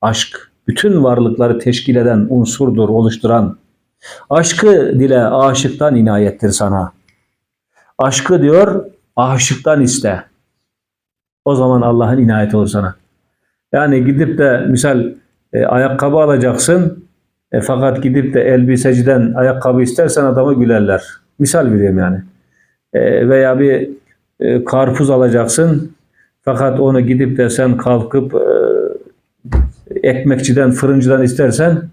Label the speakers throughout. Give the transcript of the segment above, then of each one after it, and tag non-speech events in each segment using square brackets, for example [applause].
Speaker 1: Aşk bütün varlıkları teşkil eden unsurdur, oluşturan. Aşkı dile aşıktan inayettir sana. Aşkı diyor aşıktan iste. O zaman Allah'ın inayeti olur sana. Yani gidip de misal e, ayakkabı alacaksın e, fakat gidip de elbiseciden ayakkabı istersen adamı gülerler. Misal veriyorum yani. E, veya bir e, karpuz alacaksın fakat onu gidip de sen kalkıp e, ekmekçiden, fırıncıdan istersen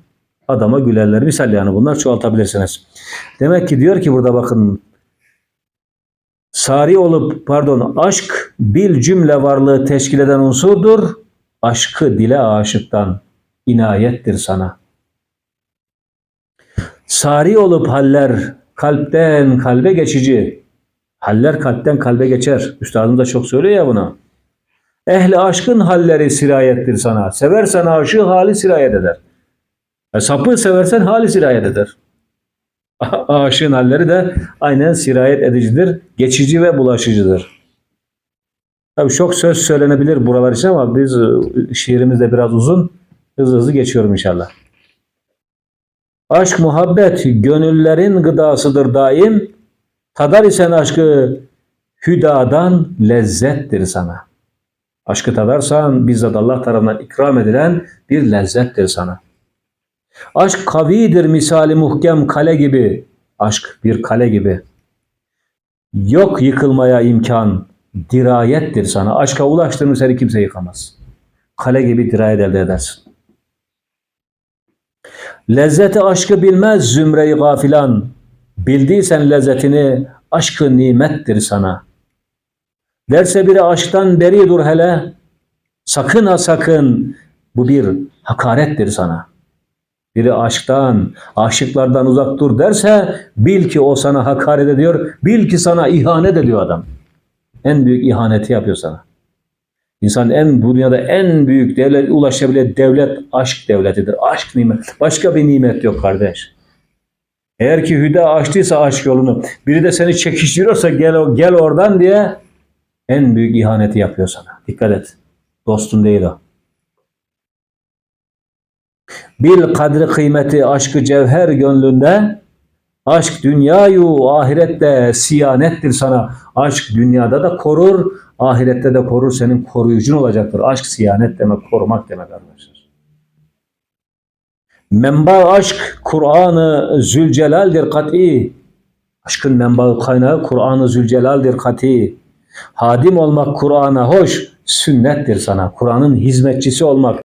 Speaker 1: adama gülerler. Misal yani bunlar çoğaltabilirsiniz. Demek ki diyor ki burada bakın sari olup pardon aşk bil cümle varlığı teşkil eden unsurdur. Aşkı dile aşıktan inayettir sana. Sari olup haller kalpten kalbe geçici. Haller kalpten kalbe geçer. Üstadım da çok söylüyor ya bunu. Ehli aşkın halleri sirayettir sana. Seversen aşığı hali sirayet eder. E, sapı seversen hali sirayet eder. [laughs] Aşığın halleri de aynen sirayet edicidir. Geçici ve bulaşıcıdır. Tabii çok söz söylenebilir buralar için ama biz e, şiirimiz de biraz uzun. Hızlı hızlı geçiyorum inşallah. Aşk muhabbet gönüllerin gıdasıdır daim. Tadar isen aşkı hüdadan lezzettir sana. Aşkı tadarsan bizzat Allah tarafından ikram edilen bir lezzettir sana. Aşk kavidir misali muhkem kale gibi. Aşk bir kale gibi. Yok yıkılmaya imkan. Dirayettir sana. Aşka ulaştığın seni kimse yıkamaz. Kale gibi dirayet elde edersin. Lezzeti aşkı bilmez zümreyi gafilan. Bildiysen lezzetini aşkı nimettir sana. Derse biri aşktan beri dur hele. Sakın ha sakın bu bir hakarettir sana. Biri aşktan, aşıklardan uzak dur derse bil ki o sana hakaret ediyor. Bil ki sana ihanet ediyor adam. En büyük ihaneti yapıyor sana. İnsan en dünyada en büyük devlet ulaşabilen devlet aşk devletidir. Aşk nimet. Başka bir nimet yok kardeş. Eğer ki hüda açtıysa aşk yolunu, biri de seni çekiştiriyorsa gel gel oradan diye en büyük ihaneti yapıyor sana. Dikkat et. Dostun değil o. Bil kadri kıymeti aşkı cevher gönlünde. Aşk dünyayu ahirette siyanettir sana. Aşk dünyada da korur, ahirette de korur. Senin koruyucun olacaktır. Aşk siyanet demek, korumak demek arkadaşlar. Menba aşk Kur'an-ı Zülcelal'dir kat'i. Aşkın menbaı kaynağı Kur'an-ı Zülcelal'dir kat'i. Hadim olmak Kur'an'a hoş, sünnettir sana. Kur'an'ın hizmetçisi olmak,